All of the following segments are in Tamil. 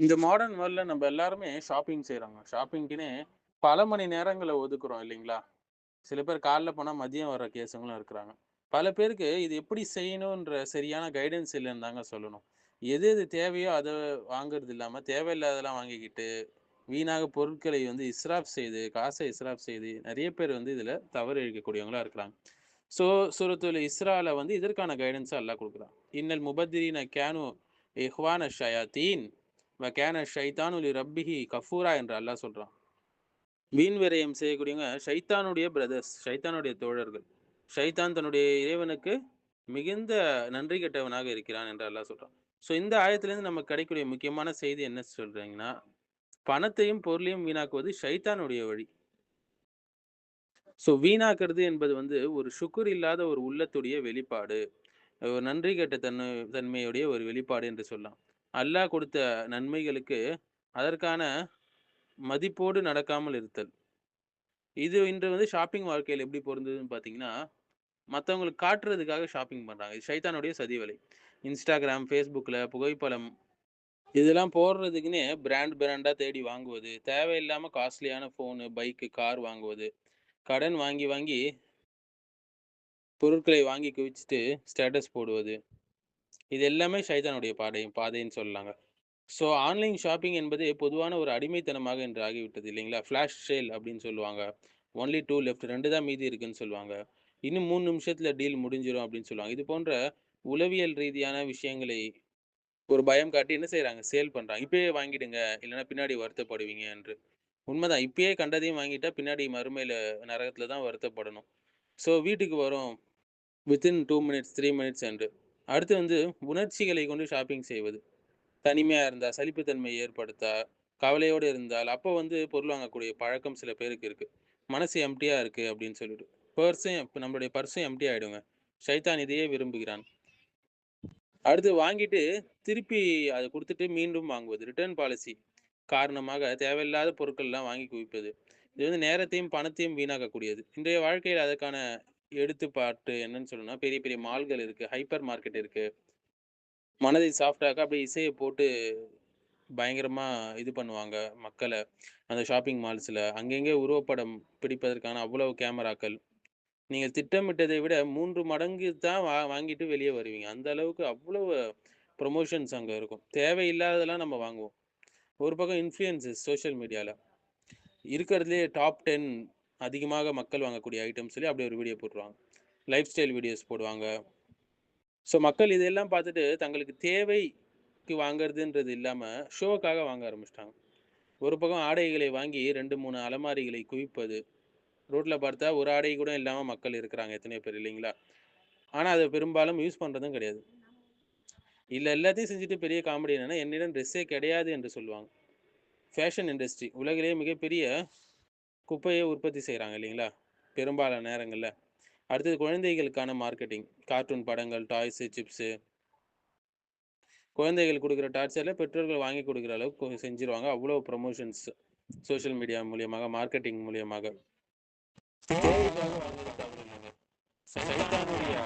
இந்த மாடர்ன் வேர்ல்ட்ல நம்ம எல்லாருமே ஷாப்பிங் செய்கிறாங்க ஷாப்பிங்க்குன்னே பல மணி நேரங்களை ஒதுக்குறோம் இல்லைங்களா? சில பேர் காலைல போனால் மதியம் வர கேஸுங்களும் இருக்கிறாங்க. பல பேருக்கு இது எப்படி செய்யணுன்ற சரியான கைடன்ஸ் இல்லைன்னு தாங்க சொல்லணும். எது எது தேவையோ அதை வாங்குறது இல்லாமல் தேவையில்லாதெல்லாம் வாங்கிக்கிட்டு, வீணாக பொருட்களை வந்து இஸ்ராஃப் செய்து, காசை இஸ்ராப் செய்து, நிறைய பேர் வந்து இதில் தவறு இழைக்கக்கூடியவங்களா இருக்கிறாங்க. ஸோ சுரத்துல இஸ்ரால வந்து இதற்கான கைடன்ஸாக எல்லாம் கொடுக்குறான் இன்னல் முபத்திரீன கேனு இஹ்வான ஷயாத்தீன் தீன் கேன ஷைத்தானு ரப்பிஹி கஃபூரா என்று அல்லாஹ் சொல்கிறான் வீண் விரயம் செய்யக்கூடியவங்க ஷைத்தானுடைய பிரதர்ஸ், ஷைத்தானுடைய தோழர்கள். ஷைத்தான் தன்னுடைய இறைவனுக்கு மிகுந்த நன்றி கெட்டவனாக இருக்கிறான் என்று அல்லாஹ் சொல்கிறான் ஸோ இந்த ஆயத்துலேருந்து நமக்கு கிடைக்கக்கூடிய முக்கியமான செய்தி என்ன சொல்கிறீங்கன்னா பணத்தையும், பொருளையும் வீணாக்குவது ஷைத்தானுடைய வழி. ஸோ வீணாக்குறது என்பது வந்து ஒரு சுக்குர் இல்லாத ஒரு உள்ளத்துடைய வெளிப்பாடு. ஒரு நன்றி கெட்ட தன்மை தன்மையுடைய ஒரு வெளிப்பாடு என்று சொல்லலாம். அல்லாஹ் கொடுத்த நன்மைகளுக்கு அதற்கான மதிப்போடு நடக்காமல் இருத்தல். இது இன்று வந்து ஷாப்பிங் வாழ்க்கையில் எப்படி பொருந்ததுன்னு பார்த்தீங்கன்னா, மற்றவங்களுக்கு காட்டுறதுக்காக ஷாப்பிங் பண்ணுறாங்க இது சைத்தானுடைய சதிவலை. இன்ஸ்டாகிராம் ஃபேஸ்புக்கில் புகைப்படம் இதெல்லாம் போடுறதுக்குன்னே பிராண்ட் பிராண்டாக தேடி வாங்குவது, தேவையில்லாமல் காஸ்ட்லியான ஃபோனு, பைக்கு, கார் வாங்குவது, கடன் வாங்கி வாங்கி பொருட்களை வாங்கி குவிச்சிட்டு ஸ்டேட்டஸ் போடுவது. இது எல்லாமே சைதானுடைய பாதை பாதைன்னு சொல்லலாங்க. ஸோ ஆன்லைன் ஷாப்பிங் என்பது பொதுவான ஒரு அடிமைத்தனமாக இன்று ஆகிவிட்டது இல்லைங்களா? ஃப்ளாஷ் சேல் அப்படின்னு சொல்லுவாங்க. ஒன்லி டூ லெஃப்ட் ரெண்டு தான் மீதி இருக்குன்னு சொல்லுவாங்க. இன்னும் மூணு நிமிஷத்தில் டீல் முடிஞ்சிரும் அப்படின்னு சொல்லுவாங்க. இது போன்ற உளவியல் ரீதியான விஷயங்களை ஒரு பயம் காட்டி என்ன செய்கிறாங்க சேல் பண்ணுறாங்க இப்பயே வாங்கிடுங்க. இல்லைன்னா பின்னாடி வருத்தப்படுவீங்க என்று. உண்மைதான் இப்பயே கண்டதையும் வாங்கிட்டா பின்னாடி மறுமையில் நரகத்தில் தான் வருத்தப்படணும். ஸோ வீட்டுக்கு வரும். Within two minutes, three minutes என்று. அடுத்து வந்து உணர்ச்சிகளை கொண்டு ஷாப்பிங் செய்வது. தனிமையா இருந்தா, சலிப்புத்தன்மை ஏற்படுத்தா, கவலையோடு இருந்தால், அப்போ வந்து பொருள் வாங்கக்கூடிய பழக்கம் சில பேருக்கு இருக்கு. மனசு எம்ப்டியா இருக்கு அப்படின்னு சொல்லிட்டு. பர்ஸும் நம்மளுடைய பர்ஸும் எம்டி ஆயிடுங்க. சைத்தான் இதையே விரும்புகிறான். அடுத்து வாங்கிட்டு திருப்பி அதை குடுத்துட்டு மீண்டும் வாங்குவது. ரிட்டர்ன் பாலிசி காரணமாக தேவையில்லாத பொருட்கள்லாம் வாங்கி குவிப்பது. இது வந்து நேரத்தையும், பணத்தையும் வீணாக்கக்கூடியது. இன்றைய வாழ்க்கையில அதற்கான எடுத்துப்பாட்டு என்னன்னு சொல்லணும்னா, பெரிய பெரிய மால்கள் இருக்கு. ஹைப்பர் மார்க்கெட் இருக்கு. மனதை சாஃப்டாக அப்படியே இசையை போட்டு பயங்கரமா இது பண்ணுவாங்க மக்களை அந்த ஷாப்பிங் மால்ஸ்ல. அங்கங்கே உருவப்படம் பிடிப்பதற்கான அவ்வளவு கேமராக்கள். நீங்க திட்டமிட்டதை விட மூன்று மடங்கு தான் வா வாங்கிட்டு வெளியே வருவீங்க. அந்த அளவுக்கு அவ்வளவு ப்ரொமோஷன்ஸ் அங்கே இருக்கும். தேவையில்லாததெல்லாம் நம்ம வாங்குவோம். ஒரு பக்கம் இன்ஃப்ளூயன்சஸ் சோஷியல் மீடியாவில் இருக்கிறதுலே டாப் 10 அதிகமாக மக்கள் வாங்கக்கூடிய ஐட்டம்ஸ் சொல்லி அப்படி ஒரு வீடியோ போட்டுருவாங்க. லைஃப் ஸ்டைல் வீடியோஸ் போடுவாங்க. ஸோ மக்கள் இதெல்லாம் பார்த்துட்டு தங்களுக்கு தேவைக்கு வாங்குறதுன்றது இல்லாமல் ஷோக்காக வாங்க ஆரம்பிச்சிட்டாங்க ஒரு பக்கம் ஆடைகளை வாங்கி 2, 3 அலமாரிகளை குவிப்பது. ரோட்டில் பார்த்தா ஒரு ஆடை கூட இல்லாமல் மக்கள் இருக்கிறாங்க எத்தனையோ பேர் இல்லைங்களா? ஆனால் அதை பெரும்பாலும் யூஸ் பண்ணுறதும் கிடையாது. இல்லை எல்லாத்தையும் செஞ்சுட்டு பெரிய காமெடி என்னென்னா என்னிடம் ட்ரெஸ்ஸே கிடையாது என்று சொல்லுவாங்க. ஃபேஷன் இண்டஸ்ட்ரி உலகிலேயே மிகப்பெரிய குப்பையை உற்பத்தி செய்கிறாங்க இல்லைங்களா? பெரும்பாலான நேரங்களில் அடுத்தது குழந்தைகளுக்கான மார்க்கெட்டிங். கார்ட்டூன் படங்கள், டாய்ஸு, சிப்ஸு. குழந்தைகள் கொடுக்குற டார்ச்சரில் பெற்றோர்கள் வாங்கி கொடுக்குற அளவுக்கு செஞ்சுருவாங்க. அவ்வளோ ப்ரொமோஷன்ஸ் சோஷியல் மீடியா மூலியமாக, மார்க்கெட்டிங் மூலியமாக. தேவைக்காக வாங்குறது தவறு இல்லங்க. சைத்தானுடைய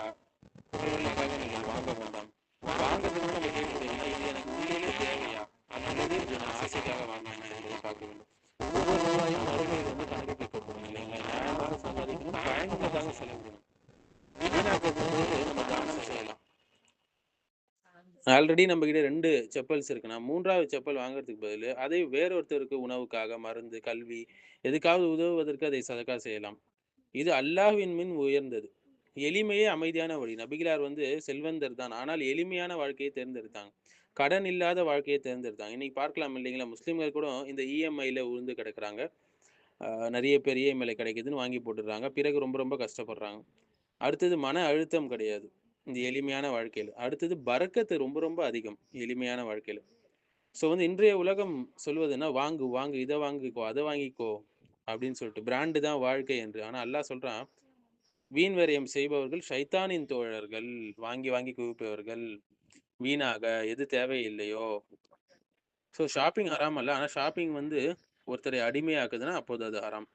பொருளுக்காக நீங்கள் வாங்க வேண்டாம். வாங்குறதுக்கு நம்ம கேட்கக்கூடியதுன்னா, இது எனக்கு உண்மையிலே தேவையா? அல்லது இது நான் ஆசைக்காக வாங்கினேனா என்பதை பார்க்க வேண்டும். ஒவ்வொரு ரூபாயும் மறுமையில் வந்து கணக்கு கேட்கப்படும் இல்லைங்களா? நியாயமாக சம்பாதிக்கணும், பயனுள்ளதாக செலவிடணும். வீணாக்குறது வந்து நம்ம தானம் செய்யலாம். ஆல்ரெடி நம்மக்கிட்ட ரெண்டு செப்பல்ஸ் இருக்குன்னா, மூன்றாவது செப்பல் வாங்குறதுக்கு பதில் அதை வேறொருத்தருக்கு உணவுக்காக, மருந்து, கல்வி எதுக்காவது உதவுவதற்கு அதை சதக்கா செய்யலாம். இது அல்லாஹ்வின் மின் உயர்ந்தது. எளிமையே அமைதியான வழி. நபிகிலார் வந்து செல்வந்தர் தான். ஆனால் எளிமையான வாழ்க்கையை தேர்ந்தெடுத்தாங்க. கடன் இல்லாத வாழ்க்கையை தேர்ந்தெடுத்தாங்க. இன்னைக்கு பார்க்கலாம் இல்லைங்களா? முஸ்லீம்கள் கூட இந்த இஎம்ஐயில் உழுந்து கிடக்குறாங்க. நிறைய பேர் இஎம்ஐல கிடைக்குதுன்னு வாங்கி போட்டுடுறாங்க. பிறகு ரொம்ப ரொம்ப கஷ்டப்படுறாங்க. அடுத்தது மன அழுத்தம் கிடையாது. இந்த எளிமையான வாழ்க்கையில. அடுத்தது பறக்கத்து ரொம்ப ரொம்ப அதிகம். எளிமையான வாழ்க்கையில. ஸோ வந்து இன்றைய உலகம் சொல்வதுன்னா, வாங்கு, வாங்கு, இதை வாங்கிக்கோ, அதை வாங்கிக்கோ அப்படின்னு சொல்லிட்டு. பிராண்டு தான் வாழ்க்கை என்று. ஆனா அல்லாஹ் சொல்றான், வீண் விரயம் செய்பவர்கள் ஷைத்தானின் தோழர்கள். வாங்கி வாங்கி குவிப்பவர்கள். வீணாக எது தேவையில்லையோ. ஸோ ஷாப்பிங் ஹராம் அல்ல. ஆனா ஷாப்பிங் வந்து ஒருத்தரை அடிமையாக்குதுன்னா, அப்போது அது ஹராம்.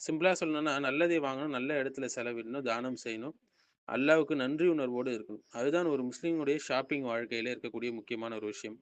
சிம்பிளா சொல்லணும்னா, நல்லதை வாங்கணும், நல்ல இடத்துல செலவிடணும், தானம் செய்யணும். அல்லாவுக்கு நன்றி உணர்வோடு இருக்கணும். அதுதான் ஒரு முஸ்லிமுடைய ஷாப்பிங் வாழ்க்கையில இருக்கக்கூடிய முக்கியமான ஒரு விஷயம்.